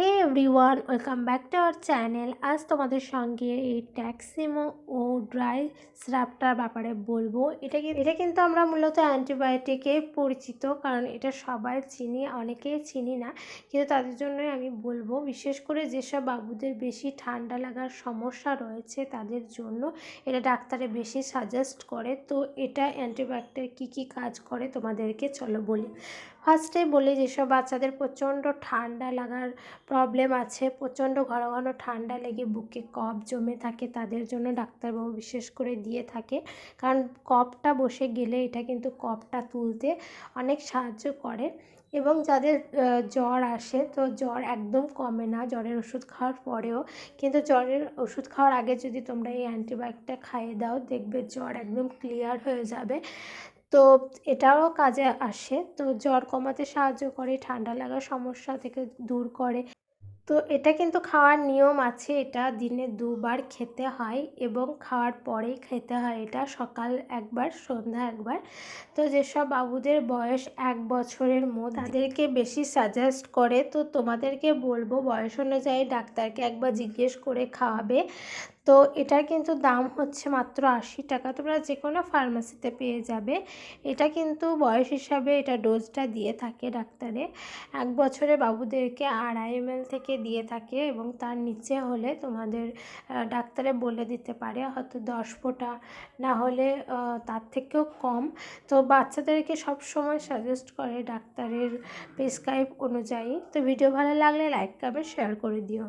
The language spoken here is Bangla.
Hey everyone welcome back to our channel আজ তোমাদের সঙ্গে এই ট্যাক্সিমো ও ড্রাই স্রাবটার ব্যাপারে বলব। এটা কি এটা কিন্তু আমরা মূলত অ্যান্টিবায়োটিকে পরিচিত, কারণ এটা সবাই চিনি, অনেকেই চিনি না। কিন্তু তাদের জন্যই আমি বলব, বিশেষ করে যেসব বাবুদের বেশি ঠান্ডা লাগার সমস্যা রয়েছে তাদের জন্য এটা ডাক্তারে বেশি সাজেস্ট করে। তো এটা অ্যান্টিবায়োটিক কী কী কাজ করে তোমাদেরকে চলো বলি। ফার্স্টে বলি, যেসব বাচ্চাদের প্রচণ্ড ঠান্ডা লাগার প্রবলেম আছে, প্রচণ্ড ঘন ঘন ঠান্ডা লেগে বুকে কফ জমে থাকে, তাদের জন্য ডাক্তারবাবু বিশেষ করে দিয়ে থাকে। কারণ কফটা বসে গেলে এটা কিন্তু কফটা তুলতে অনেক সাহায্য করে। এবং যাদের জ্বর আসে, তো জ্বর একদম কমে না, জ্বরের ওষুধ খাওয়ার পরেও। কিন্তু জ্বরের ওষুধ খাওয়ার আগে যদি তোমরা এই অ্যান্টিবায়োটিকটা খাইয়ে দাও, দেখবে জ্বর একদম ক্লিয়ার হয়ে যাবে। তো এটাও কাজে আসে। তো জ্বর কমাতে সাহায্য করে, ঠান্ডা লাগার সমস্যা থেকে দূর করে। তো এটা কিন্তু খাওয়ার নিয়ম আছে এটা দিনে দুবার খেতে হয় এবং খাওয়ার পরেই খেতে হয় এটা সকাল একবার সন্ধ্যা একবার। তো যেসব বাবুদের বয়স এক বছরের মধ্যে তাদেরকে বেশি সাজেস্ট করে তো তোমাদেরকে বলব বয়স অনুযায়ী ডাক্তারকে একবার জিজ্ঞেস করে খাওয়াবে। তো এটার কিন্তু দাম হচ্ছে মাত্র আশি টাকা। তোমরা যে কোনো ফার্মাসিতে পেয়ে যাবে। এটা কিন্তু বয়স হিসাবে এটা ডোজটা দিয়ে থাকে ডাক্তারে। এক বছরে বাবুদেরকে আড়াই এম থেকে দিয়ে থাকে এবং তার নিচে হলে তোমাদের ডাক্তারে বলে দিতে পারে হয়তো দশ ফোঁটা। না হলে তার থেকেও কম। তো বাচ্চাদেরকে সব সময় সাজেস্ট করে ডাক্তারের প্রেসক্রাইব অনুযায়ী। তো ভিডিও ভালো লাগলে লাইক কমেন্ট শেয়ার করে দিও।